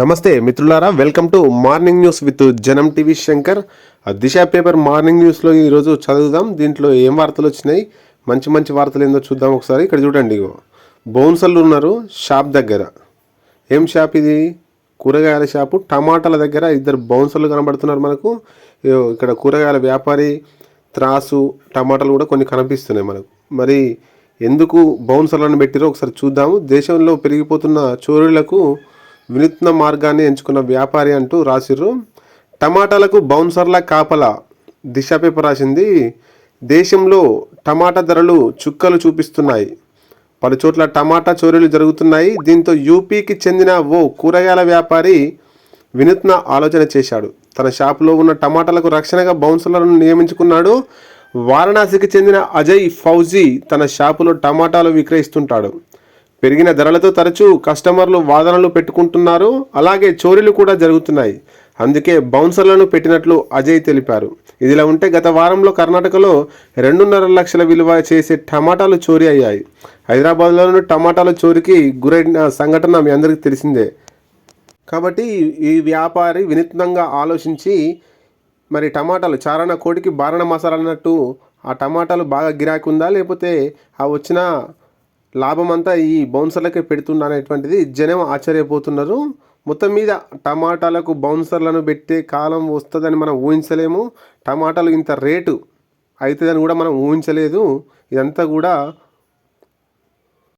నమస్తే మిత్రులారా welcome to morning news with Janam TV Shankar. ఆ దిశ పేపర్ మార్నింగ్ న్యూస్లో ఈరోజు చదువుదాం. దీంట్లో ఏం వార్తలు వచ్చినాయి? మంచి మంచి వార్తలు ఏందో చూద్దాం ఒకసారి. ఇక్కడ చూడండి బౌన్సర్లు ఉన్నారు షాప్ దగ్గర. ఏం షాప్ ఇది? కూరగాయల షాపు. టమాటాల దగ్గర ఇద్దరు బౌన్సర్లు కనబడుతున్నారు మనకు. ఇక్కడ కూరగాయల వ్యాపారి త్రాసు టమాటాలు కూడా కొన్ని కనిపిస్తున్నాయి మనకు. మరి ఎందుకు బౌన్సర్లను పెట్టిరో ఒకసారి చూద్దాము. దేశంలో పెరిగిపోతున్న చోరీలకు వినూత్న మార్గాన్ని ఎంచుకున్న వ్యాపారి అంటూ రాసిర్రు. టమాటాలకు బౌన్సర్ల కాపల దిశ పేపర్ రాసింది. దేశంలో టమాటా ధరలు చుక్కలు చూపిస్తున్నాయి. పలు చోట్ల టమాటా చోరీలు జరుగుతున్నాయి. దీంతో యూపీకి చెందిన ఓ కూరగాయల వ్యాపారి వినూత్న ఆలోచన చేశాడు. తన షాపులో ఉన్న టమాటాలకు రక్షణగా బౌన్సర్లను నియమించుకున్నాడు. వారణాసికి చెందిన అజయ్ ఫౌజీ తన షాపులో టమాటాలు విక్రయిస్తుంటాడు. పెరిగిన ధరలతో తరచూ కస్టమర్లు వాదనలు పెట్టుకుంటున్నారు. అలాగే చోరీలు కూడా జరుగుతున్నాయి. అందుకే బౌన్సర్లను పెట్టినట్లు అజయ్ తెలిపారు. ఇదిలా ఉంటే గత వారంలో కర్ణాటకలో రెండున్నర లక్షల విలువ చేసే టమాటాలు చోరీ అయ్యాయి. హైదరాబాద్లోని టమాటాల చోరీకి గురైన సంఘటన మీ అందరికీ తెలిసిందే. కాబట్టి ఈ వ్యాపారి వినూత్నంగా ఆలోచించి మరి టమాటాలు చారణ కోటికి బారణ మసాలా అన్నట్టు ఆ టమాటాలు బాగా గిరాకీ ఉందా? లేకపోతే ఆ వచ్చిన లాభం అంతా ఈ బౌన్సర్లకే పెడుతున్నారనేటువంటిది జనం ఆశ్చర్యపోతున్నారు. మొత్తం మీద టమాటాలకు బౌన్సర్లను పెట్టే కాలం వస్తుందని మనం ఊహించలేము. టమాటాలు ఇంత రేటు అవుతుందని కూడా మనం ఊహించలేదు. ఇదంతా కూడా